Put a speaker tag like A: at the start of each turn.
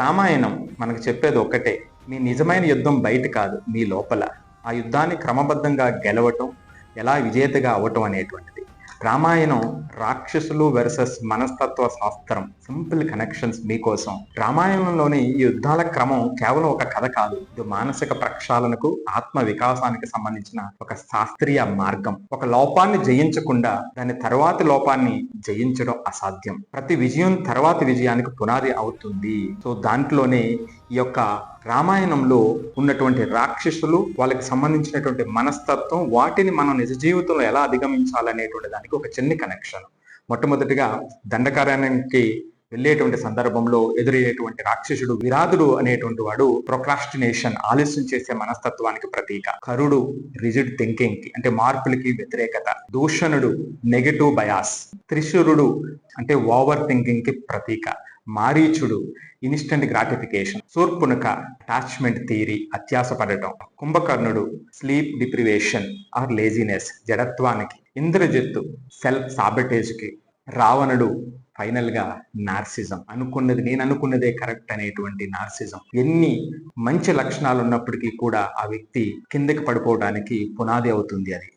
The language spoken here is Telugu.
A: రామాయణం మనకు చెప్పేది ఒక్కటే మీ నిజమైన యుద్ధం బయట కాదు మీ లోపల. ఆ యుద్ధాన్ని క్రమబద్ధంగా గెలవటం ఎలా విజేతగా అవ్వటం అనేటువంటిది. రామాయణం రాక్షసులు వెర్సెస్ మనస్తత్వ శాస్త్రం. సింపుల్ కనెక్షన్స్ మీకోసం. రామాయణంలోని ఈ యుద్ధాల క్రమం కేవలం ఒక కథ కాదు. ఇది మానసిక ప్రక్షాళనకు ఆత్మ వికాసానికి సంబంధించిన ఒక శాస్త్రీయ మార్గం. ఒక లోపాన్ని జయించకుండా దాని తర్వాతి లోపాన్ని జయించడం అసాధ్యం. ప్రతి విజయం తర్వాతి విజయానికి పునాది అవుతుంది. సో దాంట్లోనే ఈ యొక్క రామాయణంలో ఉన్నటువంటి రాక్షసులు వాళ్ళకి సంబంధించినటువంటి మనస్తత్వం వాటిని మనం నిజ జీవితంలో ఎలా అధిగమించాలనేటువంటి దానికి ఒక చిన్న కనెక్షన్ మొట్టమొదటిగా దండకారణ్యానికి వెళ్ళేటువంటి సందర్భంలో ఎదురయ్యేటువంటి రాక్షసుడు విరాధుడు అనేటువంటి వాడు ప్రొక్రాస్టినేషన్ ఆలస్యం చేసే మనస్తత్వానికి ప్రతీక. కరుడు రిజిడ్ థింకింగ్కి అంటే మార్పులకి వ్యతిరేకత. దూషణుడు నెగటివ్ బయాస్ త్రిశూరుడు అంటే ఓవర్ థింకింగ్కి ప్రతీక. మారీచుడు instant gratification Surpanakha attachment theory అత్యాస పడటం కుంభకర్ణుడు స్లీప్ డిప్రివేషన్ ఆర్ లేజినెస్ జడత్వానికి ఇంద్రజిత్తు సెల్ఫ్ సాబటేజ్కి రావణుడు ఫైనల్గా నార్సిజం అనుకున్నది నేను అనుకున్నదే కరెక్ట్ అనేటువంటి నార్సిజం ఎన్ని మంచి లక్షణాలు ఉన్నప్పటికీ కూడా ఆ వ్యక్తి కిందకి పడిపోవడానికి పునాది అవుతుంది అది.